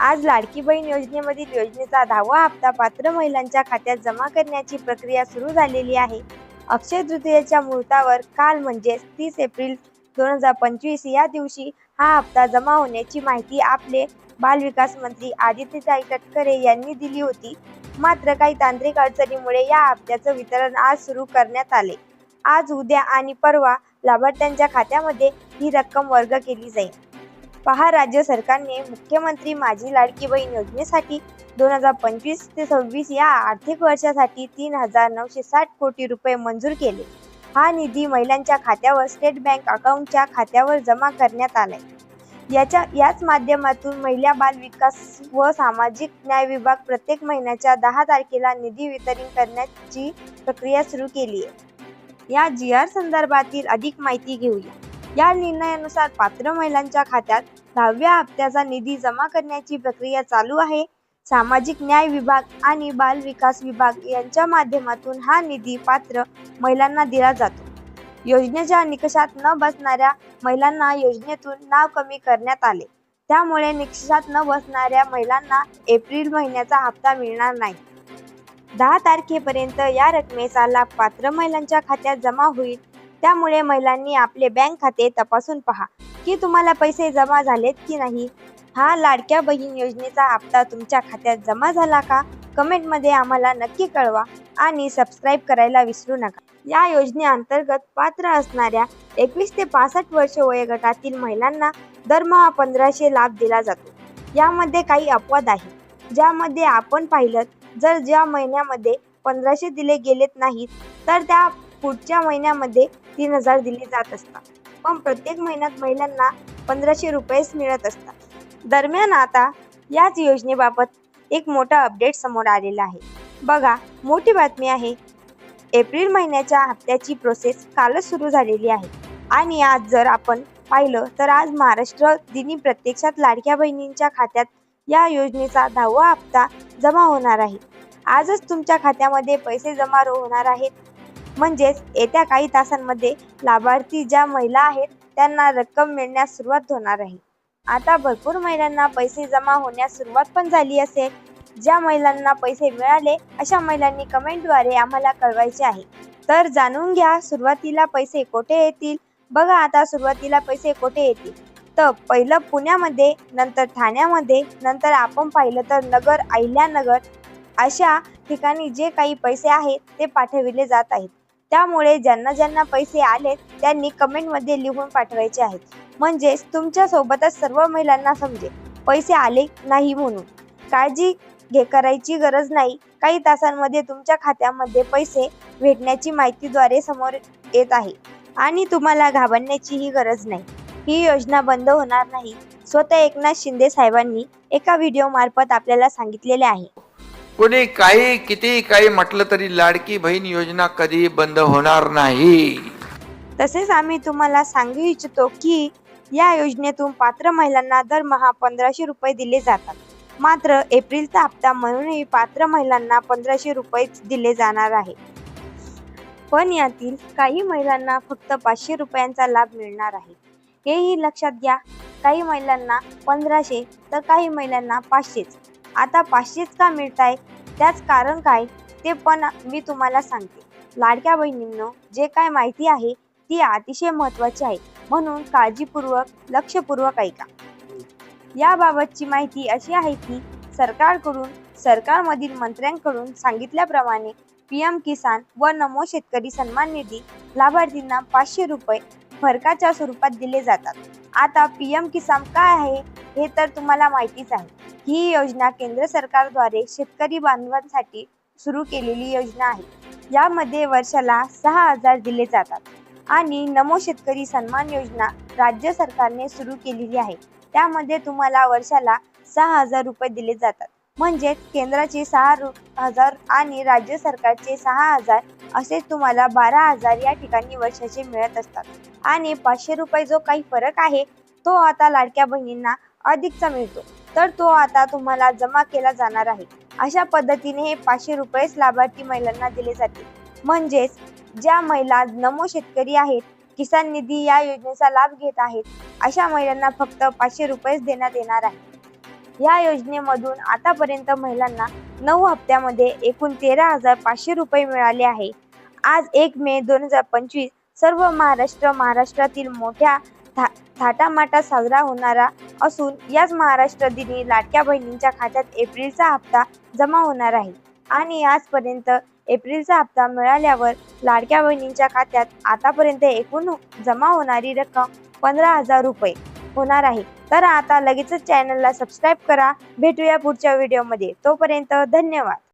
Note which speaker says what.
Speaker 1: आज लाडकी बहीण योजनेमधील योजनेचा दहावा हप्ता पात्र महिलांच्या खात्यात जमा करण्याची प्रक्रिया सुरू झालेली आहे. अक्षय तृतीयेच्या मुहूर्तावर काल म्हणजेच तीस एप्रिल दोन हजार पंचवीस या दिवशी हा हप्ता जमा होण्याची माहिती आपले बालविकास मंत्री आदित्यताई तटकरे यांनी दिली होती. मात्र काही तांत्रिक अडचणीमुळे या हप्त्याचं वितरण आज सुरू करण्यात आले. आज उद्या आणि परवा लाभार्थ्यांच्या खात्यामध्ये ही रक्कम वर्ग केली जाईल. पहा राज्य सरकारने मुख्यमंत्री माझी लाडकी बहीण योजनेसाठी दोन हजार पंचवीस ते सव्वीस या आर्थिक वर्षासाठी तीन हजार नऊशे साठ कोटी रुपये मंजूर केले. हा निधी महिलांच्या खात्यावर स्टेट बँक अकाउंटच्या खात्यावर जमा करण्यात आलाय. याच्या याच माध्यमातून महिला बाल विकास व सामाजिक न्याय विभाग प्रत्येक महिन्याच्या दहा तारखेला निधी वितरण करण्याची प्रक्रिया सुरू केली आहे. या जी आर संदर्भातील अधिक माहिती घेऊया. या निर्णयानुसार पात्र महिलांच्या खात्यात दहाव्या हप्त्याचा निधी जमा करण्याची प्रक्रिया चालू आहे. सामाजिक न्याय विभाग आणि बाल विकास विभाग यांच्या माध्यमातून हा निधी पात्र महिलांना दिला जातो. योजनेच्या निकषात न बसणाऱ्या महिलांना योजनेतून नाव कमी करण्यात आले. त्यामुळे निकषात न बसणाऱ्या महिलांना एप्रिल महिन्याचा हप्ता मिळणार नाही. दहा तारखेपर्यंत या रकमेचा लाभ पात्र महिलांच्या खात्यात जमा होईल त्यामुळे महिलांनी आपले बँक खाते तपासून पहा की तुम्हाला पैसे जमा झालेत की नाही. हा लाडक्या बहीण योजनेचा हप्ता तुमच्या खात्यात जमा झाला का? कमेंटमध्ये आम्हाला नक्की कळवा आणि सबस्क्राईब करायला विसरू नका. या योजनेअंतर्गत पात्र असणाऱ्या एकवीस ते पासष्ट वर्ष वयोगटातील महिलांना दरमहा पंधराशे लाभ दिला जातो. यामध्ये काही अपवाद आहे. ज्यामध्ये आपण पाहिलं जर ज्या महिन्यामध्ये पंधराशे दिले गेलेत नाहीत तर त्या पुढच्या महिन्यामध्ये तीन हजार दिले जात असतात. पण प्रत्येक महिन्यात महिलांना पंधराशे रुपयेच मिळत असतात. दरम्यान आता याच योजनेबाबत एक मोठा अपडेट समोर आलेला आहे. बघा मोठी बातमी आहे. एप्रिल महिन्याच्या हप्त्याची प्रोसेस कालच सुरू झालेली आहे. आणि आज जर आपण पाहिलं तर आज महाराष्ट्र दिनी प्रत्यक्षात लाडक्या बहिणींच्या खात्यात या योजनेचा दहावा हप्ता जमा होणार आहे. आजच तुमच्या खात्यामध्ये पैसे जमा होणार आहेत. म्हणजेच येत्या काही तासांमध्ये लाभार्थी ज्या महिला आहेत त्यांना रक्कम मिळण्यास सुरुवात होणार आहे. आता भरपूर महिलांना पैसे जमा होण्यास सुरुवात पण झाली असेल. ज्या महिलांना पैसे मिळाले अशा महिलांनी कमेंटद्वारे आम्हाला कळवायचे आहे. तर जाणून घ्या सुरुवातीला पैसे कोठे येतील? बघा आता सुरुवातीला पैसे कोठे येतील? तर पहिलं पुण्यामध्ये नंतर ठाण्यामध्ये नंतर आपण पाहिलं तर नगर अहिल्यानगर अशा ठिकाणी जे काही पैसे आहेत ते पाठविले जात आहेत. त्यामुळे ज्यांना ज्यांना पैसे आलेत त्यांनी कमेंटमध्ये लिहून पाठवायचे आहेत. म्हणजेच तुमच्या सोबतच सर्व महिलांना समजेल पैसे आले नाही म्हणून. काळजी घे करायची गरज नाही. काही तासांमध्ये तुमच्या खात्यामध्ये पैसे भेटण्याची माहितीद्वारे समोर येत आहे. आणि तुम्हाला घाबरण्याचीही गरज नाही. ही योजना बंद होणार नाही. स्वतः एकनाथ शिंदे साहेबांनी एका व्हिडिओ मार्फत आपल्याला सांगितलेले आहे.
Speaker 2: कोणी काही किती काही म्हटलं तरी लाडकी बहीण योजना कधी बंद होणार नाही.
Speaker 1: तसेच आम्ही तुम्हाला सांगू इच्छितो की या योजनेतून पात्र महिलांना दरमहा पंधराशे रुपये दिले जातात. मात्र एप्रिलचा हप्ता म्हणूनही पात्र महिलांना पंधराशे रुपयेच दिले जाणार आहे. पण यातील काही महिलांना फक्त पाचशे रुपयांचा लाभ मिळणार आहे. हेही लक्षात घ्या काही महिलांना पंधराशे तर काही महिलांना पाचशेच. आता पाचशेच का मिळत आहे त्याच कारण काय? ते पण मी तुम्हाला सांगते. लाडक्या बहिणींनो जे काय माहिती आहे ती अतिशय महत्त्वाची आहे. म्हणून काळजीपूर्वक लक्षपूर्वक ऐका. याबाबतची माहिती अशी आहे की सरकारकडून सरकारमधील मंत्र्यांकडून सांगितल्याप्रमाणे पी एम किसान व नमो शेतकरी सन्मान निधी लाभार्थींना पाचशे रुपये फरकाच्या स्वरूपात दिले जातात. आता पी एम किसान काय आहे हे तर तुम्हाला माहितीच आहे. ही योजना केंद्र सरकारद्वारे शेतकरी बांधवांसाठी सुरू केलेली योजना आहे. यामध्ये वर्षाला सहा हजार दिले जातात आणि नमो शेतकरी सन्मान योजना राज्य सरकारने सुरू केलेली आहे. त्यामध्ये तुम्हाला वर्षाला सहा हजार रुपये दिले जातात. म्हणजेच केंद्राचे सहा रु हजार आणि राज्य सरकारचे सहा हजार असे तुम्हाला बारा हजार या ठिकाणी वर्षाचे मिळत असतात. आणि पाचशे रुपये जो काही फरक आहे तो आता लाडक्या बहिणींना अधिकचा मिळतो. तर तो आता तुम्हाला जमा केला जाणार आहे. अशा पद्धतीने हे पाचशे रुपयेच लाभार्थी महिलांना दिले जातील. म्हणजेच ज्या महिला नमो शेतकरी आहेत किसान निधी या योजनेचा लाभ घेत आहेत अशा महिलांना फक्त पाचशे रुपयेच देण्यात येणार आहे. या योजनेमधून आतापर्यंत महिलांना नऊ हप्त्यामध्ये एकूण तेरा हजार पाचशे रुपये मिळाले आहे. आज एक मे दोन हजार पंचवीस सर्व महाराष्ट्र महाराष्ट्रातील मोठ्या थाटामाटात साजरा होणारा असून याच महाराष्ट्र दिनी लाडक्या बहिणींच्या खात्यात एप्रिलचा हप्ता जमा होणार आहे. आणि आजपर्यंत एप्रिलचा हप्ता मिळाल्यावर लाडक्या बहिणींच्या खात्यात आतापर्यंत एकूण जमा होणारी रक्कम पंधरा हजार रुपये होणार आहे. तर आता लगेचच चॅनलला सबस्क्राईब करा. भेटूया पुढच्या व्हिडिओमध्ये तोपर्यंत धन्यवाद.